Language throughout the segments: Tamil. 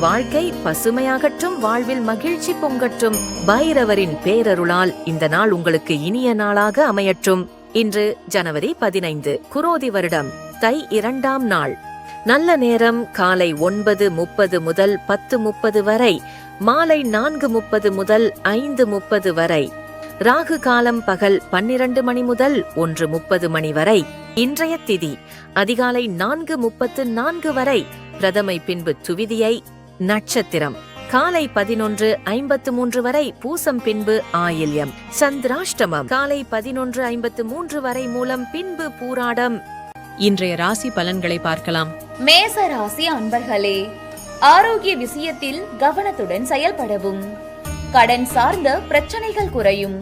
வாழ்க்கை பசுமையாகட்டும் வாழ்வில் மகிழ்ச்சி பொங்கட்டும். பைரவரின் பேரருளால் இந்த நாள் உங்களுக்கு இனிய நாளாக அமையட்டும். இன்று ஜனவரி பதினைந்து குரோதி வருடம் தை இரண்டாம் நாள். நல்ல நேரம் காலை ஒன்பது முப்பது முதல் பத்து முப்பது வரை மாலை நான்கு முப்பது முதல் ஐந்து முப்பது வரை. ராகு காலம் பகல் பன்னிரண்டு மணி முதல் ஒன்று முப்பது மணி வரை. இன்றைய திதி அதிகாலை நான்கு முப்பத்து நான்கு வரை. பிரதமை பின்பு துவிதியை நட்சத்திரம். காலை பதினொன்று ஐம்பத்து மூன்று வரை பூசம் பின்பு ஆயில்யம். சந்திராஷ்டமம். காலை பதினொன்று ஐம்பத்து மூன்று வரை மூலம் பின்பு பூராடம். இன்றைய ராசி பலன்களை பார்க்கலாம். மேச ராசி அன்பர்களே ஆரோக்கிய விஷயத்தில் கவனத்துடன் செயல்படவும். கடன் சார்ந்த பிரச்சனைகள் குறையும்.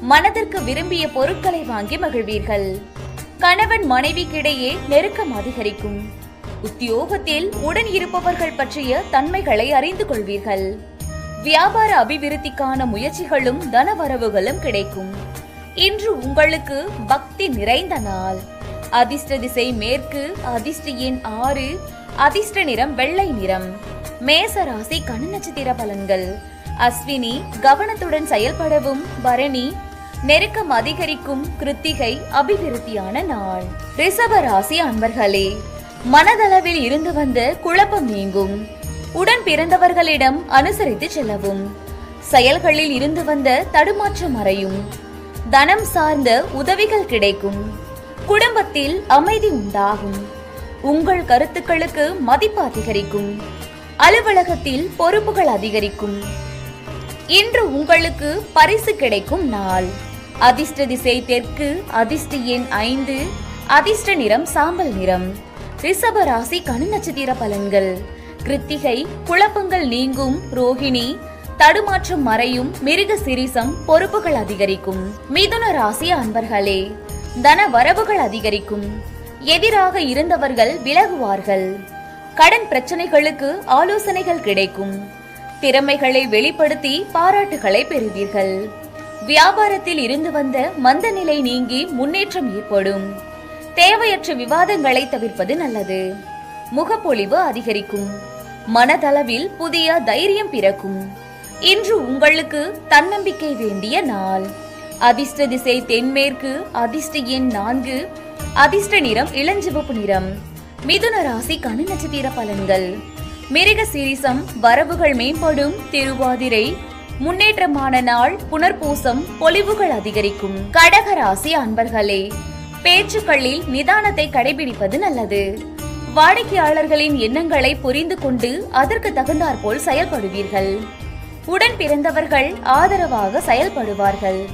மனதிற்கு விரும்பிய பொருட்களை வாங்கி மகிழ்வீர்கள். கணவன் மனைவிக்கிடையே நெருக்கம் அதிகரிக்கும். உத்தியோகத்தில் உடன் இருப்பவர்கள் பற்றிய தன்மைகளை அறிந்து கொள்வீர்கள். வியாபார அபிவிருத்திக்கான முயற்சிகளும் தனவரவுகளும் கிடைக்கும். இன்று உங்களுக்கு பக்தி நிறைந்த நாள். அதிர்ஷ்ட திசை மேற்கு அதிர்ஷ்ட எண் ஆறு அதிர்ஷ்ட நிறம் வெள்ளை நிறம். மேச ராசி கண் நட்சத்திர பலன்கள். அஸ்வினி கவனத்துடன் செயல்படவும் பரணி நெருக்கம் அதிகரிக்கும் கிருத்திகை அபிவிருத்தியான நாள். ரிஷப ராசி அன்பர்களே மனதளவில் இருந்து வந்த குழப்பம் நீங்கும். உடன் பிறந்தவர்களிடம் அனுசரித்து செல்லவும். செயல்களில் இருந்து வந்த தடுமாற்றம் மறையும் தனம் சார்ந்த உதவிகள் கிடைக்கும். குடும்பத்தில் அமைதி உண்டாகும். உங்கள் கருத்துக்களுக்கு மதிப்பு அதிகரிக்கும். அலுவலகத்தில் பொறுப்புகள் அதிகரிக்கும். இன்று உங்களுக்கு பரிசு கிடைக்கும் நாள். அதிர்ஷ்ட திசை தெற்கு அதிர்ஷ்ட எண் ஐந்து அதிர்ஷ்ட நிறம் சாம்பல் நிறம். ரிஷப ராசி கனி நட்சத்திர பலன்கள். கிருத்திகை குழப்பங்கள் நீங்கும் ரோஹிணி தடுமாற்றம் மறையும் மிருக சிரிசம் பொறுப்புகள் அதிகரிக்கும். மிதுன ராசி அன்பர்களே தன வரவுகள் அதிகரிக்கும். எதிராக இருந்தவர்கள் விலகுவார்கள். கடன் பிரச்சனைகளுக்கு ஆலோசனைகள் கிடைக்கும். திறமைகளை வெளிப்படுத்தி பாராட்டுகளை பெறுவீர்கள். வியாபாரத்தில் இருந்து வந்த மந்த நிலை நீங்கி முன்னேற்றம் ஏற்படும். தேவையற்ற விவாதங்களை தவிர்ப்பது நல்லது. முகப்பொலிவு அதிகரிக்கும். மனதளவில் புதிய தைரியம் பிறக்கும். இன்று உங்களுக்கு தன்னம்பிக்கை வேண்டிய நாள். அதிர்ஷ்ட திசை தென்மேற்கு அதிர்ஷ்ட எண் நான்கு அதிர்ஷ்ட நிறம் இளஞ்சிவப்பு நிறம். மிதுன ராசி கனி நட்சத்திர பலன்கள். மிருக சீரிசம் வரவுகள் மேம்படும் திருவாதிரை முன்னேற்றமான நாள் புனர்பூசம் பொலிவுகள் அதிகரிக்கும். கடக ராசி அன்பர்களே பேச்சுக்களில் நிதானத்தை கடைபிடிப்பது நல்லது. வாடிக்கையாளர்களின் எண்ணங்களை புரிந்து கொண்டு அதற்கு தகுந்தாற்போல் செயல்படுவீர்கள். உடன் பிறந்தவர்கள் ஆதரவாக செயல்படுவார்கள்.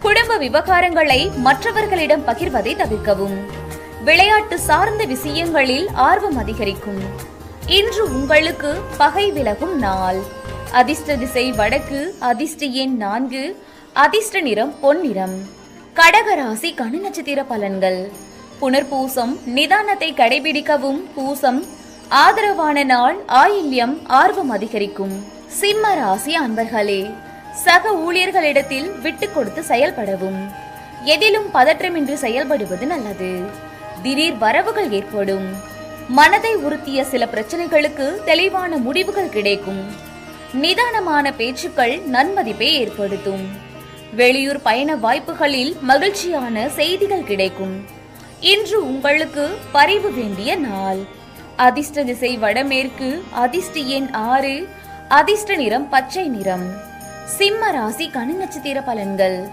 குடும்ப விவகாரங்களை மற்றவர்களிடம் பகிர்வதை தவிர்க்கவும். விளையாட்டு சார்ந்த விஷயங்களில் ஆர்வம் அதிகரிக்கும். இன்று உங்களுக்கு பகை விலகும் நாள். அதிர்ஷ்ட திசை வடக்கு அதிர்ஷ்ட எண் நான்கு அதிர்ஷ்ட நிறம் பொன்னிறம். கடகராசி கணு நட்சத்திர பலன்கள். புனர்பூசம் நிதானத்தை கடைபிடிக்கவும் பூசம் ஆதரவான நாள் ஆயில்யம் ஆர்வம் அதிகரிக்கும். சிம்ம ராசி அன்பர்களே சக ஊழியர்களிடத்தில் விட்டு கொடுத்து செயல்படவும். எதிலும் பதற்றமின்றி செயல்படுவது நல்லது. திடீர் வரவுகள் ஏற்படும். மனதை உறுத்திய சில பிரச்சனைகளுக்கு தெளிவான முடிவுகள் கிடைக்கும். நிதானமான பேச்சுக்கள் நன்மதிப்பை ஏற்படுத்தும். வெளியூர் பயண வாய்ப்புகளில் மகிழ்ச்சியான செய்திகள் கிடைக்கும். இன்று உங்களுக்கு பறிவு வேண்டிய நாள். அதிர்ஷ்ட திசை வடமேற்கு அதிர்ஷ்ட எண் ஆறு அதிர்ஷ்ட நிறம் பச்சை நிறம். சிம்ம ராசி கனி நட்சத்திர பலன்கள்.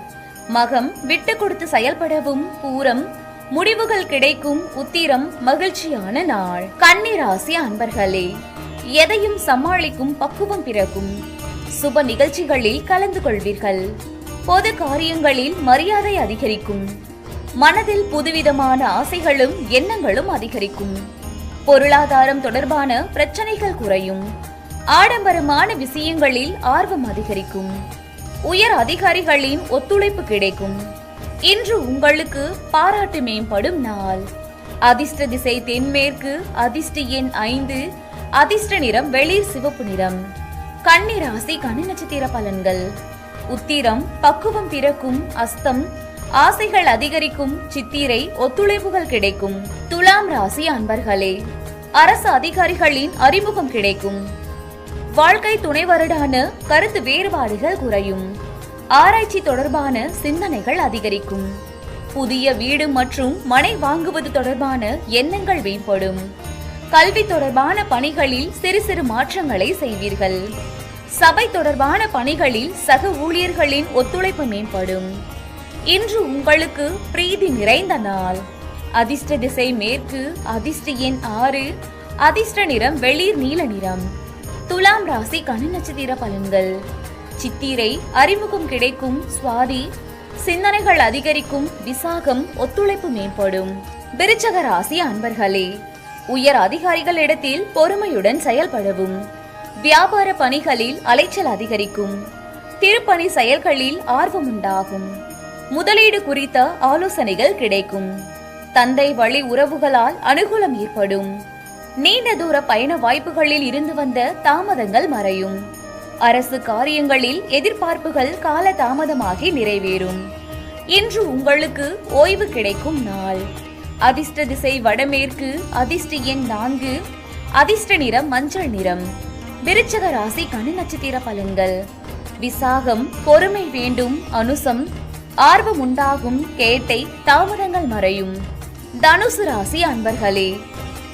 மகம் விட்டு கொடுத்து செயல்படவும் பூரம் முடிவுகள் கிடைக்கும் உத்திரம் மகிழ்ச்சியான நாள். கன்னி ராசி அன்பர்களே எதையும் சமாளிக்கும் பக்குவம் பிறக்கும். சுப நிகழ்ச்சிகளில் கலந்து கொள்வீர்கள். பொது காரியங்களில் மரியாதை அதிகரிக்கும். மனதில் புதுவிதமான ஆசைகளும் எண்ணங்களும் அதிகரிக்கும். பொருளாதாரம் தொடர்பான பிரச்சனைகள் குறையும். ஆடம்பரமான விஷயங்களில் ஆர்வம் அதிகரிக்கும். உயர் அதிகாரிகளின் ஒத்துழைப்பு கிடைக்கும். இன்று உங்களுக்கு பாராட்டு மேம்படும் நாள். அதிர்ஷ்ட திசை தென்மேற்கு அதிர்ஷ்ட எண் ஐந்து அதிர்ஷ்ட நிறம் வெளிர் சிவப்பு நிறம். கன்னி ராசி கனி நட்சத்திர பலன்கள். உத்திரம் பக்குவம் பிறக்கும் அஸ்தம். ஆசைகள் அதிகரிக்கும் சித்திரை ஒத்துழைப்புகள் கிடைக்கும். துலாம் ராசி அன்பர்களே அரசு அதிகாரிகளின் அறிமுகம் கிடைக்கும். வாழ்க்கை துணைவருடான கருத்து வேறுபாடுகள் குறையும். ஆராய்ச்சி தொடர்பான சிந்தனைகள் அதிகரிக்கும். புதிய வீடு மற்றும் மனை வாங்குவது தொடர்பான எண்ணங்கள் மேம்படும். கல்வி தொடர்பான பணிகளில் சிறு சிறு மாற்றங்களை செய்வீர்கள். சபை தொடர்பான பணிகளில் சக ஊழியர்களின் ஒத்துழைப்பு மேம்படும். இன்று உங்களுக்கு பிரீதி நிறைந்த நாள். அதிர்ஷ்ட திசை மேற்கு அதிர்ஷ்ட எண் ஆறு அதிர்ஷ்ட நிறம் வெளிர் நீல நிறம். துலாம் ராசி கணு நட்சத்திர பலன்கள். சித்திரை அறிமுகம் கிடைக்கும் சுவாதி சிந்தனைகள் அதிகரிக்கும் விசாகம் ஒத்துழைப்பு மேம்படும். விருச்சக ராசி அன்பர்களே உயர் அதிகாரிகளிடத்தில் பொறுமையுடன் செயல்படவும். வியாபார பணிகளில் அலைச்சல் அதிகரிக்கும். திருப்பணி செயல்களில் ஆர்வம் உண்டாகும் முதலீடு குறித்த ஆலோசனைகள் கிடைக்கும். தந்தை வழி உறவுகளால் அனுகூலம் ஏற்படும். நீண்ட தூர பயண வாய்ப்புகளில் இருந்து வந்த தாமதங்கள் மறையும். அரசு காரியங்களில் எதிர்பார்ப்புகள் கால தாமதமாகி நிறைவேறும். இன்று உங்களுக்கு ஓய்வு கிடைக்கும் நாள். அதிர்ஷ்ட திசை வடமேற்கு அதிர்ஷ்ட எண் நான்கு அதிர்ஷ்ட நிறம் மஞ்சள் நிறம். விருச்சக ராசி கனி நட்சத்திர பலன்கள். விசாகம் பொறுமை வேண்டும் அனுசம் ஆர்வம் உண்டாகும் கேட்டை தாமதங்கள் மறையும். தனுசு ராசி அன்பர்களே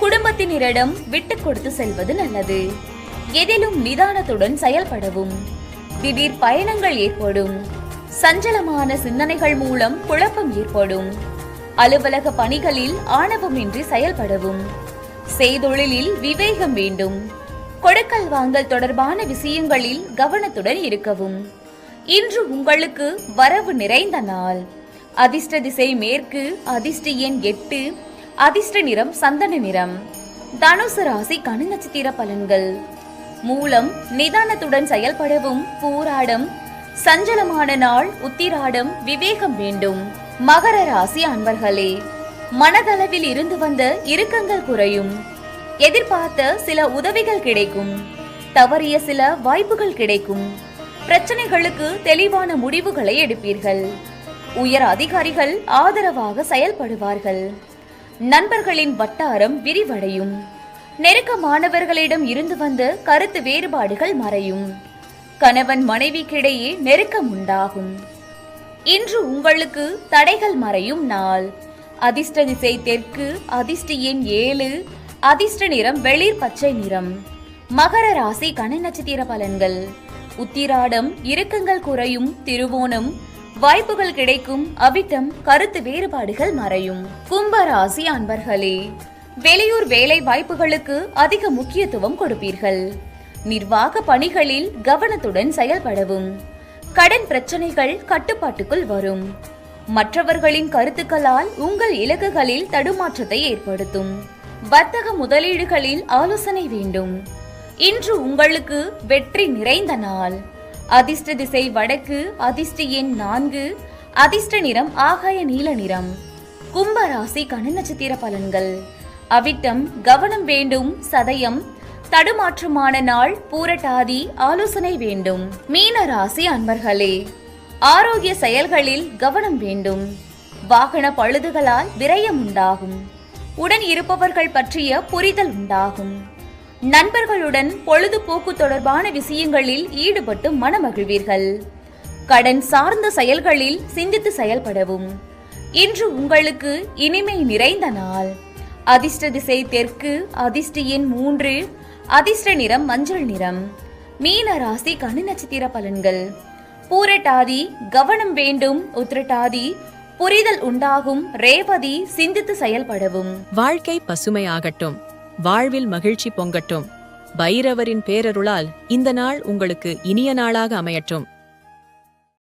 குடும்பத்தினரிடம் விட்டு கொடுத்து செல்வது நல்லது. எதிலும் நிதானத்துடன் செயல்படவும். திடீர் பயணங்கள் ஏற்படும். சஞ்சலமான சிந்தனைகள் மூலம் குழப்பம் ஏற்படும். அலுவலக பணிகளில் ஆணவமின்றி செயல்படவும். செய்தொழிலில் விவேகம் வேண்டும். கொடுக்கல் வாங்கல் தொடர்பான விஷயங்களில் கவனத்துடன் இருக்கவும். இன்று உங்களுக்கு வரவு நிறைந்த நாள். அதிர்ஷ்ட திசை மேற்கு அதிர்ஷ்ட எண் எட்டு அதிர்ஷ்ட நிறம் சந்தன நிறம். தனுசு ராசி கனு நட்சத்திர பலன்கள். மூலம் நிதானத்துடன் செயல்படவும் பூராடம் சஞ்சலமான நாள் உத்திராடம் விவேகம் வேண்டும். மகர ராசி அன்பர்களே மனதளவில் இருந்து வந்த இறுக்கங்கள் குறையும். எதிர்பார்த்த சில உதவிகள் கிடைக்கும். தவறிய சில வாய்ப்புகள் கிடைக்கும். பிரச்சனைகளுக்கு தெளிவான முடிவுகளை எடுப்பீர்கள். உயர் அதிகாரிகள் ஆதரவாக செயல்படுவார்கள். நண்பர்களின் வட்டாரம் விரிவடையும். நெருக்கமானவர்களிடம் இருந்து வந்த கருத்து வேறுபாடுகள் மறையும். கணவன் மனைவிக்கிடையே நெருக்கம் உண்டாகும். இன்று உங்களுக்கு தடைகள் மறையும் நாள். அதிர்ஷ்ட திசை தெற்கு அதிர்ஷ்ட எண் ஏழு அதிர்ஷ்ட நிறம் வெளிர் பச்சை நிறம். மகர ராசி கண நட்சத்திர பலன்கள். உத்திராடம் இறுக்கங்கள் குறையும் திருவோணம். வாய்ப்புகள் கிடைக்கும் அவிட்டம் கருத்து வேறுபாடுகள் மறையும். கும்ப ராசி அன்பர்களே வெளியூர் வேலை வாய்ப்புகளுக்கு அதிக முக்கியத்துவம் கொடுப்பீர்கள். நிர்வாக பணிகளில் கவனத்துடன் செயல்படவும். கடன் பிரச்சனைகள் கட்டுப்பாட்டுக்குள் வரும். மற்றவர்களின் கருத்துக்களால் உங்கள் இலக்குகளில் தடுமாற்றத்தை ஏற்படுத்தும். வர்த்தக முதலீடுகளில் ஆலோசனை வேண்டும். இன்று உங்களுக்கு வெற்றி நிறைந்த நாள். அதிர்ஷ்ட திசை வடக்கு அதிர்ஷ்ட எண் நான்கு அதிர்ஷ்ட நிறம் ஆகாய நீல நிறம். கும்ப ராசி கன நட்சத்திர பலன்கள். அவிட்டம் கவனம் வேண்டும் சதயம். தடுமாற்றமான நாள் பூரட்டாதி ஆலோசனை வேண்டும். மீன ராசி அன்பர்களே ஆரோக்கிய செயல்களில் கவனம் வேண்டும். வாகன பழுதுகளால் விரயம் உண்டாகும். உடன் இருப்பவர்கள் பற்றிய புரிதல் உண்டாகும். நண்பர்களுடன் பொழுதுபோக்கு தொடர்பான விஷயங்களில் ஈடுபட்டு மனமகிழ்வீர்கள். கடன் சார்ந்த செயல்களில் சிந்தித்து செயல்படவும். இன்று உங்களுக்கு இனிமை நிறைந்த நாள். அதிர்ஷ்ட திசை தெற்கு அதிர்ஷ்ட எண் மூன்று அதிர்ஷ்ட நிறம் மஞ்சள் நிறம். மீன ராசி கனி நட்சத்திர பலன்கள். பூரட்டாதி கவனம் வேண்டும் உத்திரட்டாதி புரிதல் உண்டாகும் ரேவதி சிந்தித்து செயல்படவும். வாழ்க்கை பசுமையாகட்டும் வாழ்வில் மகிழ்ச்சி பொங்கட்டும். பைரவரின் பேரருளால் இந்த நாள் உங்களுக்கு இனிய நாளாக அமையட்டும்.